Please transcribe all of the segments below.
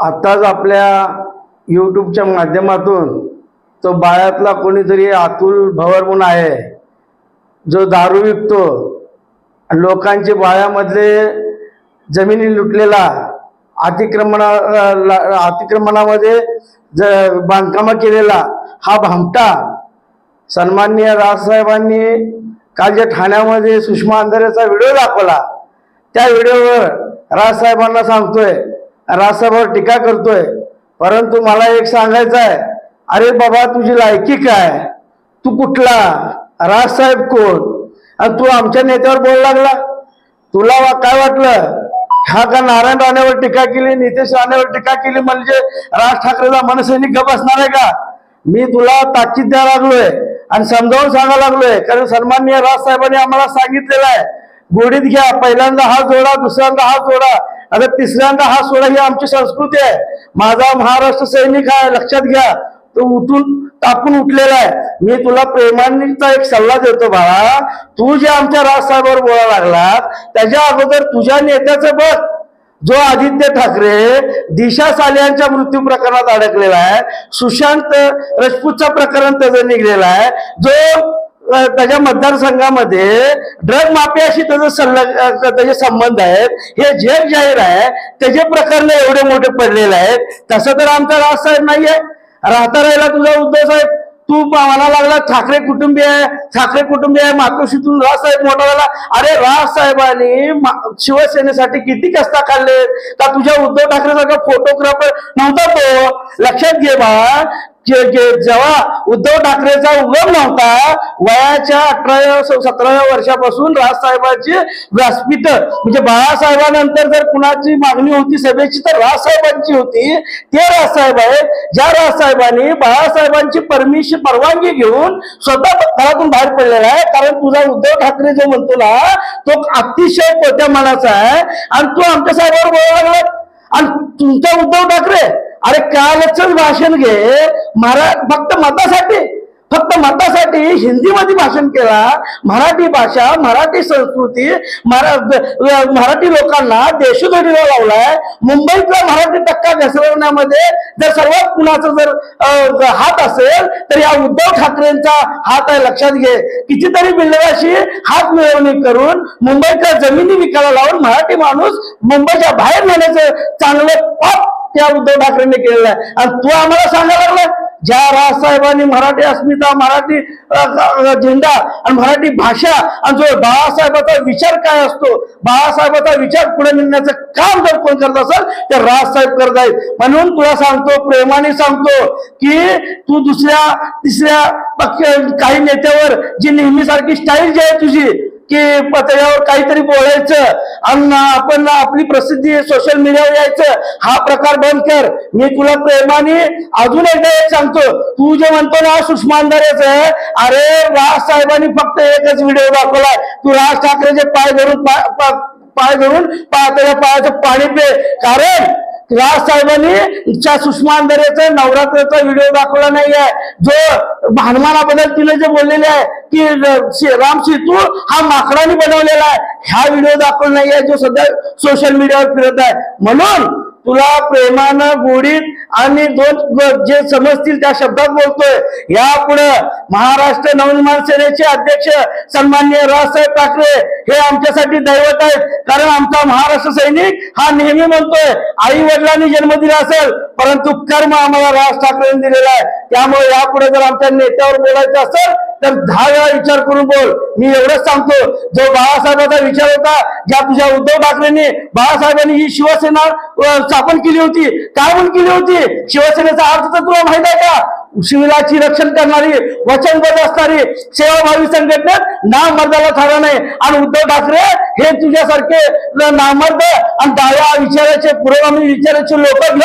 आत्ताच आपल्या यूट्यूबच्या माध्यमातून तो बाळ्यातला कोणीतरी अतुल भवर म्हणून आहे जो दारू विकतो आणि लोकांचे बाळ्यामधले जमिनी लुटलेला अतिक्रमणा अतिक्रमणामध्ये ज बांधकामं केलेला हा भामटा सन्माननीय राजसाहेबांनी काल ज्या ठाण्यामध्ये सुषमा अंधारेचा व्हिडिओ दाखवला त्या व्हिडिओवर राजसाहेबांना सांगतोय राजसाहेबांवर टीका करतोय. परंतु मला एक सांगायचं आहे अरे बाबा तुझी लायकी काय? तू कुठला? राजसाहेब कोण? आणि तू आमच्या नेत्यावर बोल लागला. तुला वा काय वाटलं? हा का नारायण राणेवर टीका केली नितेश राणेवर टीका केली म्हणजे राज ठाकरेला मनसैनिक गप असणार आहे का? मी तुला ताकीद द्यायला लागलोय आणि समजावून सांगायला लागलोय कारण सन्माननीय राजसाहेबांनी आम्हाला सांगितलेलं आहे. गोडीत घ्या पहिल्यांदा हा जोडा दुसऱ्यांदा हा जोडा. आता तिसऱ्यांदा हा सोडा ही आमची संस्कृती आहे. माझा महाराष्ट्र सैनिक आहे लक्षात घ्या. तो उठून टाकून उठलेला आहे. मी तुला प्रेमानीचा एक सल्ला देतो बाळा. तू जे आमच्या राजसाहेबांवर बोला लागला त्याच्या अगोदर तुझ्या नेत्याचं बघ. जो आदित्य ठाकरे दिशा सालियांच्या मृत्यू प्रकरणात अडकलेला आहे सुशांत राजपूतचा प्रकरण त्याचं निघलेला आहे. जो त्याच्या मतदारसंघामध्ये ड्रग माफियाशी त्याचा संलग त्याचे संबंध आहेत. हे झेप जाहीर आहे. त्याचे प्रकरण एवढे मोठे पडलेले आहेत. तसं तर आमचा राजसाहेब नाहीये. राहता राहिला तुझा उद्धव साहेब. तू मला लागला ठाकरे कुटुंबीय आहे. ठाकरे कुटुंबीय आहे. मातोश्रीतून राजसाहेब मोठा झाला. अरे राजसाहेबांनी शिवसेनेसाठी किती कष्टा काढले का तुझ्या उद्धव ठाकरे सारखा फोटोग्राफर नव्हता तो? लक्षात घे बा. जेव्हा उद्धव ठाकरेचा उगम नव्हता वयाच्या अठराव्या सतराव्या वर्षापासून राजसाहेबांची व्यासपीठ म्हणजे बाळासाहेबांनंतर जर कुणाची मागणी होती सभेची तर राजसाहेबांची होती. ते राजसाहेब आहेत ज्या राजसाहेबांनी बाळासाहेबांची परमिशन परवानगी घेऊन स्वतः घरातून बाहेर पडलेला आहे. कारण तुझा उद्धव ठाकरे जो म्हणतो ना तो अतिशय कोट्या मनाचा आहे. आणि तू आमच्या साहेबांवर बोलायला लागला आणि तुमचा उद्धव ठाकरे अरे कालच भाषण घे. मरा फक्त मतासाठी फक्त मतासाठी हिंदीमध्ये भाषण केला. मराठी भाषा मराठी संस्कृती मराठी लोकांना देशोधडीला लावलाय. मुंबईतला मराठी टक्का घसरवण्यामध्ये जर सर्वात कुणाचा जर हात असेल तर या उद्धव ठाकरेंचा हात आहे लक्षात घे. कितीतरी बिल्डराशी हात मिळवणी करून मुंबईच्या जमिनी विकायला लावून मराठी माणूस मुंबईच्या बाहेर नेण्याचं चांगलं पाप त्या उद्धव ठाकरेंनी केलेलं आहे. आणि तू आम्हाला सांगायला लागला ज्या राजसाहेबांनी मराठी अस्मिता मराठी झेंडा आणि मराठी भाषा आणि जो बाळासाहेबाचा विचार काय असतो बाळासाहेबाचा विचार पुढे नेण्याचं काम जर कोण करत असेल तर राजसाहेब करत आहेत. म्हणून तुला सांगतो प्रेमाने सांगतो की तू दुसऱ्या तिसऱ्या पक्ष काही नेत्यावर जी नेहमीसारखी स्टाईल जी आहे तुझी की पतळ्यावर त्याच्यावर काहीतरी बोलायचं. आणि आपण आपली प्रसिद्धी सोशल मीडियावर यायचं. हा प्रकार बंद कर. मी तुला प्रेमाने अजून एकदा एक सांगतो. तू जे म्हणतो ना सुषमा अरे राज साहेबांनी फक्त एकच व्हिडिओ दाखवलाय. तू राज ठाकरेचे पाय धरून पाय धरून पा त्याच्या पायाचं पाणी पे. कारण राज साहेबांनी सुषमा अंधारेचा नवरात्राचा व्हिडिओ दाखवला नाहीये. जो हनुमानाबद्दल तिने जे बोललेले आहे की राम सेतू हा माकडाने बनवलेला आहे. हा व्हिडिओ दाखवला नाहीये जो सध्या सोशल मीडियावर फिरत आहे. म्हणून तुला प्रेमानं गोडीत आणि दोन जे समजतील त्या शब्दात बोलतोय. यापुढे महाराष्ट्र नवनिर्माण सेनेचे अध्यक्ष सन्माननीय रावसाहेब ठाकरे हे आमच्यासाठी दैवत आहेत. कारण आमचा महाराष्ट्र सैनिक हा नेहमी म्हणतोय आई वडिलांनी जन्म दिला असेल परंतु कर्म आम्हाला राज ठाकरेंनी दिलेला आहे. त्यामुळे यापुढे जर आमच्या नेत्यावर बोलायचं असेल तर दहा वेळा विचार करून बोल. मी एवढंच सांगतो. जो बाळासाहेबांचा विचार होता ज्या तुझ्या उद्धव ठाकरेंनी बाळासाहेबांनी ही शिवसेना स्थापन केली होती. काय म्हणून केली होती? शिवसेनेचा अर्थ तर तुला माहीत आहे का? शिविराची रक्षण करणारी वचनबद्ध असणारी सेवाभावी संघटनेत नामर्दाला ठरला नाही. आणि उद्धव ठाकरे हे तुझ्यासारखे न- नामर्द आणि डाव्या विचाराचे पुरोगामी विचाराचे लोक घेऊन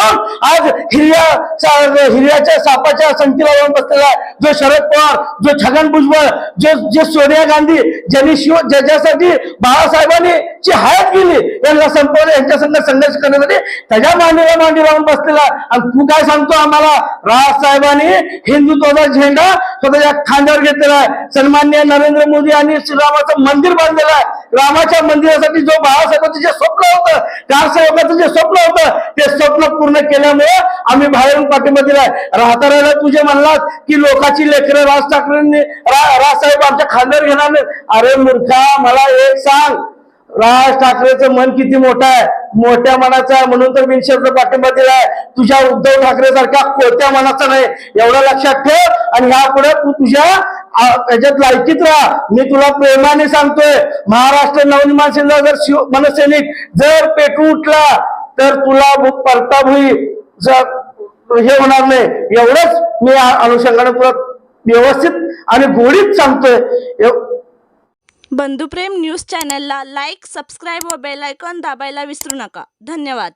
आज हिर्याचा हिर्याच्या सापाच्या संख्येला लावून बसलेला आहे. जो शरद पवार जो छगन भुजबळ जो जे सोनिया गांधी ज्यांनी शिव ज्याच्यासाठी बाळासाहेबांनी जी हयात केली यांना संपवलं यांच्या संघ संघर्ष करण्यासाठी त्याच्या मांडीला मांडी लावून बसलेला आहे. आणि तू काय सांगतो आम्हाला राजसाहेबांनी हिंदुत्वाचा झेंडा स्वतःच्या खांद्यावर घेतलेला आहे सन्मान्य नरेंद्र मोदी आणि श्रीरामाचं मंदिर बांधलेलं आहे रामाच्या मंदिरासाठी जो बाळासाहेबांचं जे स्वप्न होतं कारसेवकाचं जे स्वप्न होतं ते स्वप्न पूर्ण केल्यामुळे आम्ही बाहेरून पाठिंबा दिलाय राहता राहिला तुझे म्हणलात की लोकांची लेकरं राज ठाकरेंनी राजसाहेब आमच्या खांद्यावर घेणार नाही अरे मूर्खा मला एक सांग. राज ठाकरेचं मन किती मोठं आहे? मोठ्या मनाचं आहे म्हणून तर बिनशर्त पाठिंबा दिलाय तुझ्या उद्धव ठाकरे सारख्या कोट्या मनाचा नाही. एवढं लक्षात ठेव आणि यापुढे तू तुझ्या याच्यात लायकीत राहा. मी तुला प्रेमाने सांगतोय महाराष्ट्र नवनिर्माण सेना जर शिव मनसैनिक जर पेटू उठला तर तुला भू- होईल हे होणार नाही. एवढंच मी अनुषंगाने तुला व्यवस्थित आणि गोडीत सांगतोय. बंधुप्रेम न्यूज चॅनलला लाईक सबस्क्राईब व बेल आयकॉन दाबायला विसरू नका. धन्यवाद.